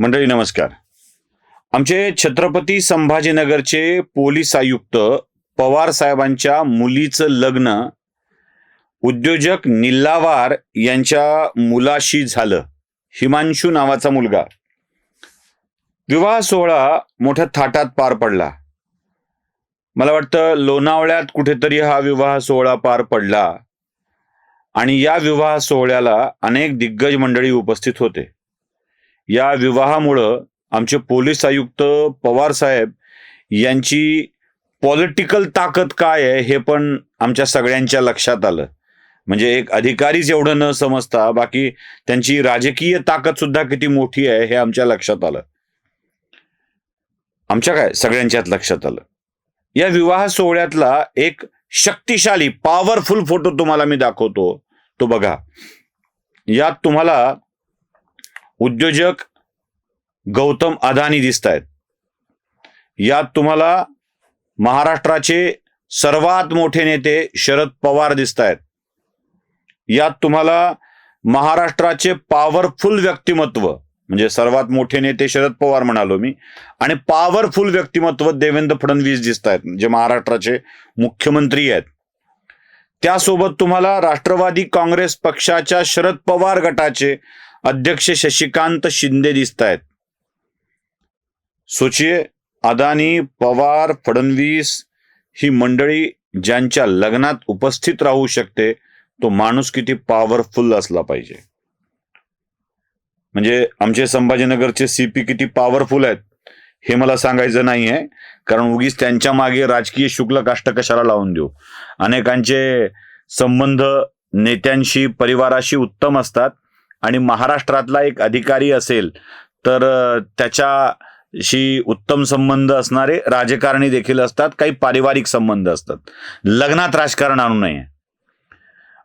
मंडळी नमस्कार. आमचे छत्रपती संभाजीनगरचे पोलीस आयुक्त पवार साहेबांच्या मुलीचं लग्न उद्योजक निल्लावार यांच्या मुलाशी झालं. हिमांशू नावाचा मुलगा. विवाह सोहळा मोठ्या थाटात पार पडला. मला वाटतं लोणावळ्यात कुठेतरी हा विवाह सोहळा पार पडला. आणि या विवाह सोहळ्याला अनेक दिग्गज मंडळी उपस्थित होते. या विवाहामुळं आमचे पोलीस आयुक्त पवार साहेब यांची पॉलिटिकल ताकद काय आहे हे पण आमच्या सगळ्यांच्या लक्षात आलं. म्हणजे एक अधिकारीच एवढं न समजता बाकी त्यांची राजकीय ताकद सुद्धा किती मोठी आहे हे आमच्या लक्षात आलं. आमच्या काय? सगळ्यांच्यात लक्षात आलं. या विवाह सोहळ्यातला एक शक्तिशाली पॉवरफुल फोटो तुम्हाला मी दाखवतो. तो बघा. यात तुम्हाला उद्योजक गौतम अदानी दिसत आहेत यात तुम्हाला महाराष्ट्राचे सर्वात मोठे नेते शरद पवार दिसत आहेत यात तुम्हाला महाराष्ट्राचे पॉवरफुल व्यक्तिमत्व म्हणजे सर्वात मोठे नेते शरद पवार म्हणालो मी आणि पॉवरफुल व्यक्तिमत्व देवेंद्र फडणवीस दिसत आहेत जे महाराष्ट्राचे मुख्यमंत्री आहेत. त्यासोबत तुम्हाला राष्ट्रवादी काँग्रेस पक्षाच्या शरद पवार गटाचे अध्यक्ष शशिकांत शिंदे दिसत आहेत सोचिये अदानी पवार फडणवीस ही मंडळी ज्यांच्या लग्नात उपस्थित राहू शकते तो माणूस किती पॉवरफुल असला पाहिजे. म्हणजे आमचे संभाजीनगरचे सीपी किती पॉवरफुल आहेत हे मला सांगायचं नाही आहे कारण उगीच त्यांच्या मागे राजकीय शुक्ल काष्ट कशाला लावून देऊ? अनेकांचे संबंध नेत्यांशी परिवाराशी उत्तम असतात आणि महाराष्ट्रातला एक अधिकारी असेल तर त्याच्याशी उत्तम संबंध असणारे राजकारणी देखील असतात काही पारिवारिक संबंध असतात. लग्नात राजकारण आणू नये.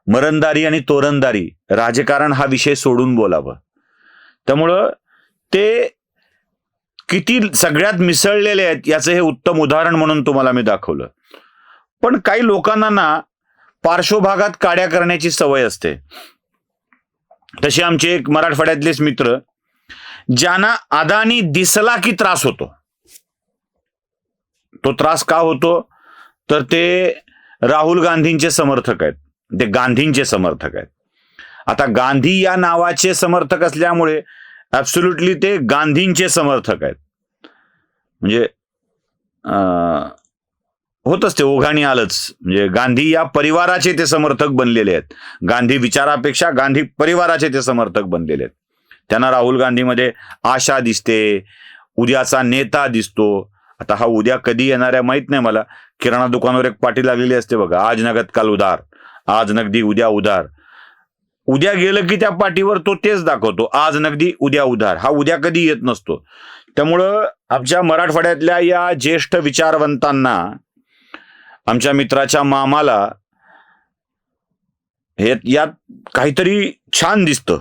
मरणदारी आणि तोरणदारी राजकारण हा विषय सोडून बोलावं. त्यामुळं ते किती सगळ्यात मिसळलेले आहेत याचं हे उत्तम उदाहरण म्हणून तुम्हाला मी दाखवलं. पण काही लोकांना ना पार्श्वभागात काड्या करण्याची सवय असते. तसे आमचे एक मराठवाड्यातलेच मित्र ज्यांना अदानी दिसला की त्रास होतो. तो त्रास का होतो? तर ते राहुल गांधींचे समर्थक आहेत. ते गांधींचे समर्थक आहेत. आता गांधी या नावाचे समर्थक असल्यामुळे ॲब्सोल्युटली ते गांधींचे समर्थक आहेत. म्हणजे अं, होतच ते ओघाणी आलंच. म्हणजे गांधी या परिवाराचे ते समर्थक बनलेले आहेत. गांधी विचारापेक्षा गांधी परिवाराचे ते समर्थक बनलेले आहेत. त्यांना राहुल गांधीमध्ये आशा दिसते उद्याचा नेता दिसतो. आता हा उद्या कधी येणार आहे माहीत नाही मला. किराणा दुकानावर एक पाठी लागलेली असते बघा आज नगद काल उधार. आज नगदी उद्या उधार. उद्या गेलं की त्या पाठीवर तो तेच दाखवतो आज नगदी उद्या उधार. हा उद्या कधी येत नसतो. त्यामुळं आमच्या मराठवाड्यातल्या या ज्येष्ठ विचारवंतांना आमच्या मित्राच्या मामाला हे यात काहीतरी छान दिसतं.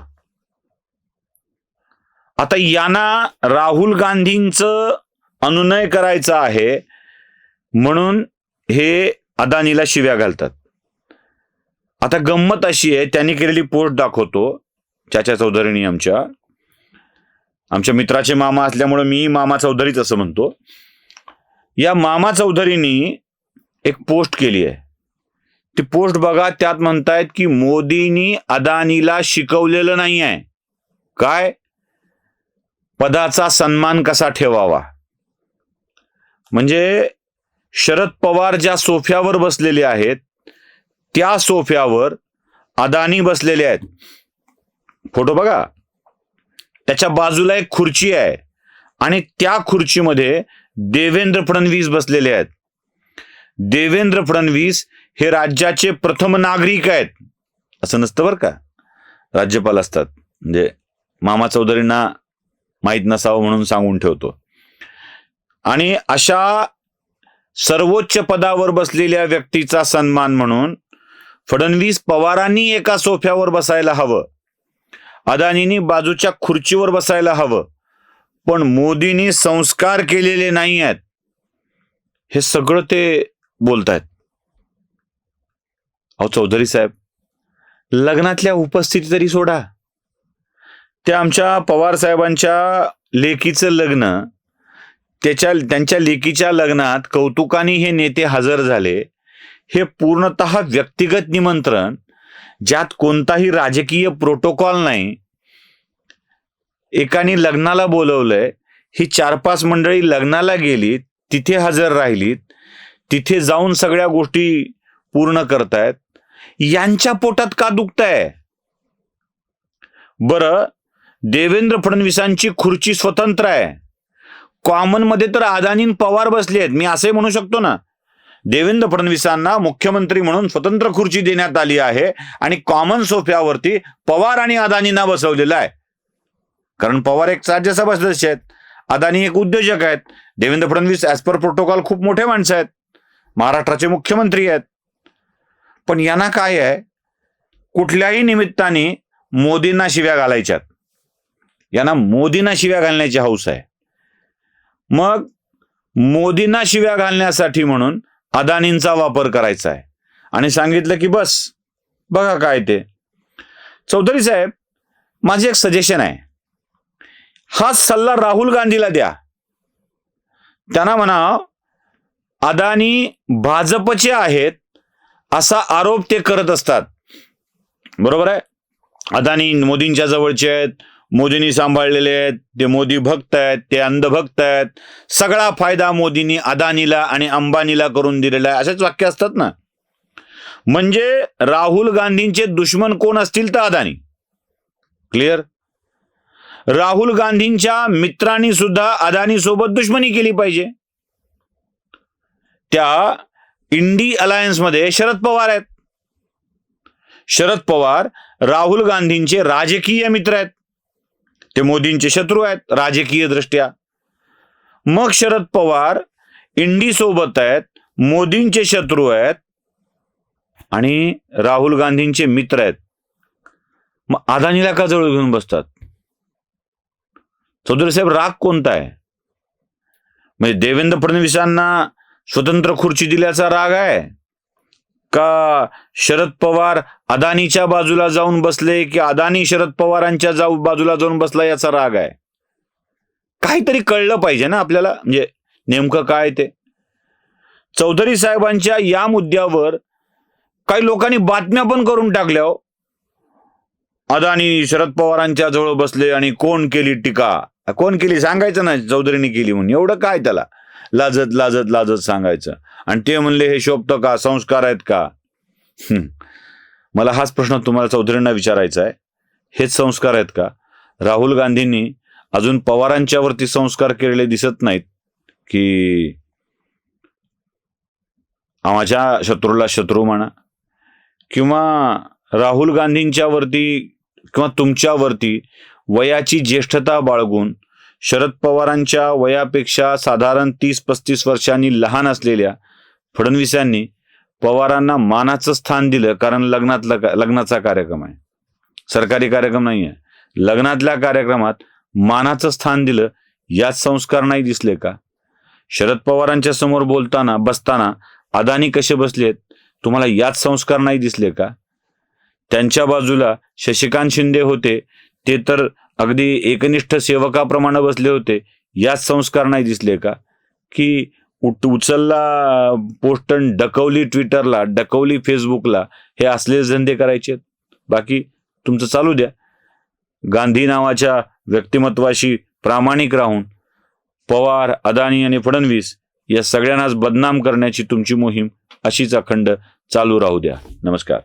आता यांना राहुल गांधींचं अनुनय करायचं आहे म्हणून हे अदानीला शिव्या घालतात. आता गंमत अशी आहे त्यांनी केलेली पोस्ट दाखवतो चाचा चौधरीनी आमच्या. आमच्या मित्राचे मामा असल्यामुळे मी मामा चौधरीच असं म्हणतो. या मामा चौधरीनी एक पोस्ट केली आहे. ती पोस्ट बघा त्यात म्हणतायत की मोदींनी अदानीला शिकवलेलं नाही आहे. काय? पदाचा सन्मान कसा ठेवावा? म्हणजे शरद पवार ज्या सोफ्यावर बसलेले आहेत त्या सोफ्यावर अदानी बसलेले आहेत. फोटो बघा. त्याच्या बाजूला एक खुर्ची आहे आणि त्या खुर्चीमध्ये देवेंद्र फडणवीस बसलेले आहेत. देवेंद्र फडणवीस हे राज्याचे प्रथम नागरिक आहेत. असं नसतं बरं का? राज्यपाल असतात. म्हणजे मामा चौधरींना माहीत नसावं म्हणून सांगून ठेवतो. आणि अशा सर्वोच्च पदावर बसलेल्या व्यक्तीचा सन्मान म्हणून फडणवीस पवारांनी एका सोफ्यावर बसायला हवं. अदानींनी बाजूच्या खुर्चीवर बसायला हवं. पण मोदींनी संस्कार केलेले नाही आहेत. हे सगळं ते बोलतायत. अहो चौधरी साहेब लग्नातल्या उपस्थिती तरी सोडा. त्या आमच्या पवार साहेबांच्या लेकीचं लग्न त्याच्या त्यांच्या लेकीच्या लग्नात कौतुकाने हे नेते हजर झाले. हे पूर्णत व्यक्तिगत निमंत्रण ज्यात कोणताही राजकीय प्रोटोकॉल नाही. एकाने लग्नाला बोलवलंय ही चार पाच मंडळी लग्नाला गेलीत तिथे हजर राहिलीत. तिथे जाऊन सगळ्या गोष्टी पूर्ण करतायत. यांच्या पोटात का दुखताय? बरं देवेंद्र फडणवीसांची खुर्ची स्वतंत्र आहे. कॉमनमध्ये तर अदानीन पवार बसले आहेत. मी असे म्हणू शकतो ना. देवेंद्र फडणवीसांना मुख्यमंत्री म्हणून स्वतंत्र खुर्ची देण्यात आली आहे आणि कॉमन सोफ्यावरती पवार आणि अदानींना बसवलेलं आहे. कारण पवार एक राज्यसभा सदस्य आहेत. अदानी एक उद्योजक आहेत. Devendra Fadnavis as per protocol खूप मोठे माणसं आहेत. महाराष्ट्राचे मुख्यमंत्री आहेत. पण यांना काय आहे? कुठल्याही निमित्ताने मोदींना शिव्या घालायच्यात. यांना मोदींना शिव्या घालण्याची हौस आहे. मग मोदींना शिव्या घालण्यासाठी म्हणून अदानींचा वापर करायचा आहे. आणि सांगितलं की बस बघा काय ते. चौधरी साहेब माझी एक सजेशन आहे. हा सल्ला राहुल गांधीला द्या. त्यांना म्हणा अदानी भाजपचे आहेत असा आरोप ते करत असतात. बरोबर आहे? अदानी मोदींच्या जवळचे आहेत मोदींनी सांभाळलेले आहेत ते मोदी भक्त आहेत ते अंधभक्त आहेत. सगळा फायदा मोदींनी अदानीला आणि अंबानीला करून दिलेला आहे. असेच वाक्य असतात ना? म्हणजे राहुल गांधींचे दुश्मन कोण असतील तर अदानी. क्लिअर राहुल गांधींच्या मित्रांनी सुद्धा अदानी सोबत दुश्मनी केली पाहिजे. त्या इंडी अलायन्समध्ये शरद पवार आहेत. शरद पवार राहुल गांधींचे राजकीय मित्र आहेत. ते मोदींचे शत्रू आहेत राजकीय दृष्ट्या. मग शरद पवार इंडी सोबत आहेत मोदींचे शत्रू आहेत आणि राहुल गांधींचे मित्र आहेत. मग अदानीला का जवळ घेऊन बसतात? चौधरी साहेब राग कोणता आहे? म्हणजे देवेंद्र फडणवीसांना स्वतंत्र खुर्ची दिल्याचा राग आहे? का शरद पवार अदानीच्या बाजूला जाऊन बसले की अदानी शरद पवारांच्या जाऊ बाजूला जाऊन बसला याचा राग आहे? काहीतरी कळलं पाहिजे ना आपल्याला? म्हणजे नेमकं काय ते? चौधरी साहेबांच्या या मुद्द्यावर काही लोकांनी बातम्या पण करून टाकल्या हो. अदानी शरद पवारांच्या जवळ बसले आणि कोण केली टीका? कोण केली? सांगायचं ना चौधरीने केली म्हणून. एवढं काय त्याला? लाजत लाजत लाजत सांगायचं. आणि ते म्हणले हे शोभतं का? संस्कार आहेत का? मला हाच प्रश्न तुम्हाला चौधरींना विचारायचा आहे. हेच संस्कार आहेत का? राहुल गांधींनी अजून पवारांच्यावरती संस्कार केलेले दिसत नाहीत की माझ्या शत्रूला शत्रू म्हणा किंवा राहुल गांधींच्यावरती किंवा तुमच्यावरती वयाची ज्येष्ठता बाळगून शरद पवारांच्या वयापेक्षा साधारण तीस पस्तीस वर्षांनी लहान असलेल्या फडणवीसांनी पवारांना मानाचं स्थान दिलं कारण लग्नातला लग्नाचा कार्यक्रम आहे. सरकारी कार्यक्रम नाही आहे लग्नातल्या कार्यक्रमात मानाचं स्थान दिलं यात संस्कार नाही दिसले का? शरद पवारांच्या समोर बोलताना बसताना अदानी कसे बसलेत? तुम्हाला यात संस्कार नाही दिसले का? त्यांच्या बाजूला शशिकांत शिंदे होते ते तर अगदी एकनिष्ठ सेवकाप्रमाणे बसले होते. याच संस्कार नाही दिसले का? की उट उचलला पोस्टन डकवली ट्विटरला डकवली फेसबुकला हे असलेच धंदे करायचे. बाकी तुमचं चालू द्या. गांधी नावाच्या व्यक्तिमत्वाशी प्रामाणिक राहून पवार अदानी आणि फडणवीस या सगळ्यांनाच बदनाम करण्याची तुमची मोहीम अशीच अखंड चालू राहू द्या. नमस्कार.